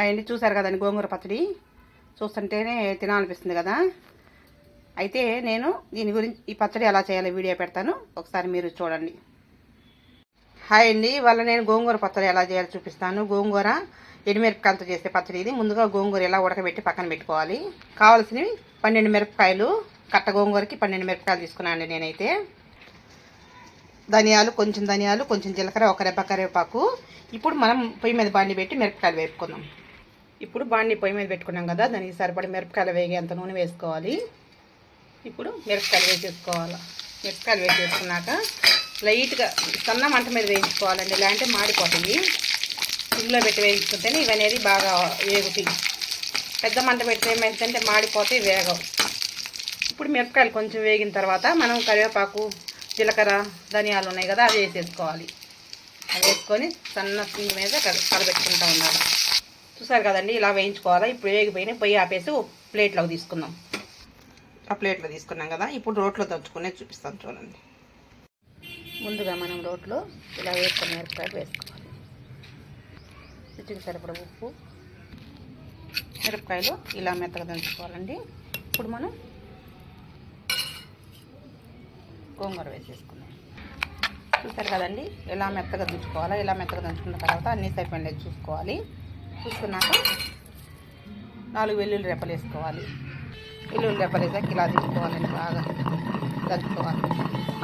అవన్నీ చూసారు కదండి గోంగూర పచ్చడి. చూస్తుంటేనే తినాలనిపిస్తుంది కదా. అయితే నేను దీని గురించి ఈ పచ్చడి ఎలా చేయాలో వీడియో పెడతాను. ఒకసారి మీరు చూడండి. హాయ్ అండి వాళ్ళ నేను గోంగూర పచ్చడి ఎలా చేయాలో చూపిస్తాను. గోంగూర ఎండుమిరపకాయలతో చేసే పచ్చడి ఇది. ముందుగా గోంగూర ఎలా ఉడకబెట్టి పక్కన పెట్టుకోవాలి. కావాల్సినవి పన్నెండు మిరపకాయలు కట్ట గోంగూరకి పన్నెండు మిరపకాయలు తీసుకున్నాను నేనైతే. ధనియాలు కొంచెం ధనియాలు కొంచెం జీలకర్ర ఒక రెబ్బ కరివేపాకు. ఇప్పుడు మనం పొయ్యి మీద బాండి పెట్టి మిరపకాయలు వేపుకుందాం. ఇప్పుడు బాండి పొయ్యి మీద పెట్టుకున్నాం కదా దానికి సరిపడి మిరపకాయలు వేగేంత నూనె వేసుకోవాలి. ఇప్పుడు మిరపకాయలు వేసేసుకోవాలి. మిరపకాయలు వేసేసుకున్నాక లైట్గా సన్న మంట మీద వేయించుకోవాలండి లేదంటే మాడిపోతుంది. సిమ్లో పెట్టి వేయించుకుంటేనే ఇవి అనేది బాగా వేగుతాయి. పెద్ద మంట పెడితే ఏమైందంటే మాడిపోతే వేగవు. ఇప్పుడు మిరపకాయలు కొంచెం వేగిన తర్వాత మనం కరివేపాకు జీలకర్ర ధనియాలు ఉన్నాయి కదా అవి వేసేసుకోవాలి. అవి వేసుకొని సన్న సిమ్ మీద కల- కలబెట్టుకుంటా ఉండాలి. చూసారు కదండి ఇలా వేయించుకోవాలి? ఇప్పుడు వేగిపోయినాయి పొయ్యి ఆపేసి ప్లేట్లోకి తీసుకుందాం. ఆ ప్లేట్లో తీసుకున్నాం కదా ఇప్పుడు రోట్లో దంచుకునే చూపిస్తాను చూడండి. ముందుగా మనం రోట్లో ఇలా వేసుకుని మిరపకాయలు వేసుకోవాలి. రుచికి సరిపడ ఉప్పు. మిరపకాయలు ఇలా మెత్తగా దంచుకోవాలండి. ఇప్పుడు మనం గోంగూర వేసేసుకుందాం. చూసారు కదండి ఎలా మెత్తగా దంచుకోవాలా ఇలా మెత్తగా దంచుకున్న తర్వాత అన్ని సరిపోయింది చూసుకోవాలి. చూసుకున్నాక నాలుగు వెల్లుల్లి రెప్పలు వేసుకోవాలి. వెల్లుల్లి రెప్పలు వేసాక ఇలా తీసుకోవాలని బాగా దంచుకోవాలి.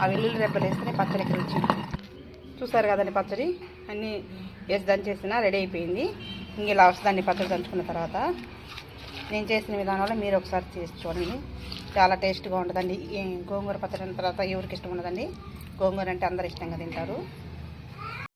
ఆ వెల్లుల్లి రెప్పలు వేస్తేనే పచ్చడికి రుచి చూసారు కదండి పచ్చడి? అన్నీ వేసి దంచేసిన రెడీ అయిపోయింది. ఇంక ఇలా వస్తుందండి పచ్చడి దంచుకున్న తర్వాత. నేను చేసిన విధానంలో మీరు ఒకసారి చేసి చూడండి. చాలా టేస్ట్గా ఉంటుందండి. గోంగూర పచ్చడి తర్వాత ఎవరికి ఇష్టం ఉండదండి? గోంగూర అంటే అందరు ఇష్టంగా తింటారు.